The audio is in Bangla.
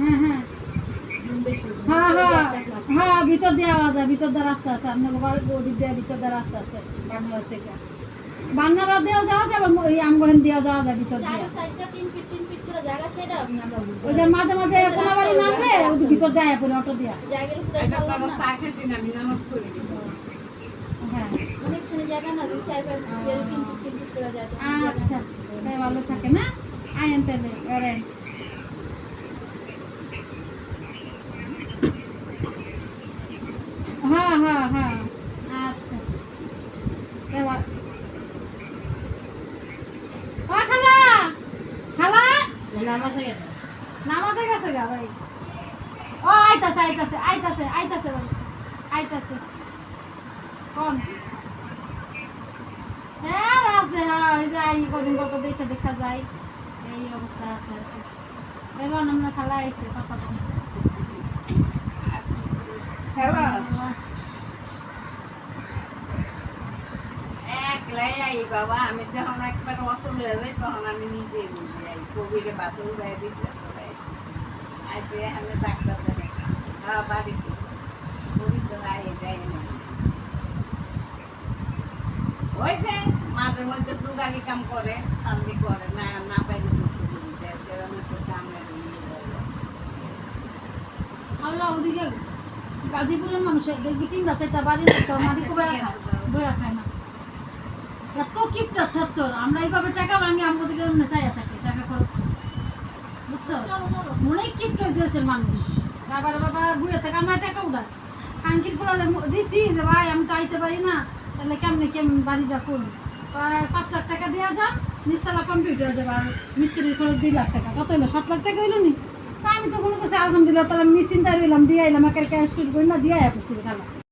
হ্যাঁ হ্যাঁ হ্যাঁ হ্যাঁ হ্যাঁ হয় আছে বান্নার থেকে বান্নারা দিয়েও যাওয়া যাবে ওই আমগহন দিয়েও যাওয়া যায় ভিতর দিয়ে চার সাইডটা তিন ফিট তিন ফিট করে জায়গা সেটা আমরা বলব ওই যে মাঝে মাঝে কোনো বাড়ি নামলে ওই ভিতর দিয়ে আয় অটো দিয়া জায়গার উপরে একটা সারলাম তারা না। চা খেতে না আমি নামাজ পড়ে দিব হ্যাঁ অনেকখানি জায়গা না দুই চার পাঁচ ফিট করে তিন ফিট তিন ফিট করে জায়গা আচ্ছা তাই ভালো থাকে না আয়েন তাহলে এরে হ্যাঁ হ্যাঁ হ্যাঁ আচ্ছা তাই ভা- ও খালা খালা নামাজে গেছে। নামাজে গেছে গা ভাই। ও আইতাছে আইতাছে আইতাছে আইতাছে ভাই আইতাছে। কোন? হ্যাঁ আছে হ্যাঁ ওই যে আই কদিন পর দেখে দেখা যায় এই অবস্থা আছে কি। আমরা খালা আইছে কথা কম একলাই আই বাবা আমি যখন একবার হয়ে যাই তখন আমি নিজে যাই কোভিডে বাসে উড়াই আসে আমি ডাক্তার দেখাই হ্যাঁ বাড়িতে কোভিড তো আই যাই না ওই যে মাঝে মধ্যে কাম করে শান্তি করে না না পাইলে যায় আল্লাহ ওদিকে গাজীপুরের মানুষের দেখবি তিনটা চারটা বাড়ি মাটি কবে খায়। না। এত কিপটা ছাচ্চর আমরা এইভাবে টাকা ভাঙি এমনি চাইয়া থাকি টাকা খরচ বুঝছ? অনেক কিপট দেশের মানুষ। বাবার বাবা বুয়ে থেকে আমরা টাকা উঠায় কানকির পোলারে দিছি যে, ভাই, আমি তো আইতে পারি না। তাহলে কেমনে, কেমন বাড়িটা কয়, পাঁচ লাখ টাকা দেওয়া যান, নিচতলা কম্পিউটার যাবে। আর মিস্ত্রির খরচ দুই লাখ টাকা। কত হইল? সাত লাখ টাকা হইল নি? তা আমি তো মনে করছি, আলহামদুলিল্লাহ তাহলে আমি চিন্তা রইলাম, দিয়ে আইলাম, একের ক্যাশ করে না, দিয়ে আয়া করছি খালা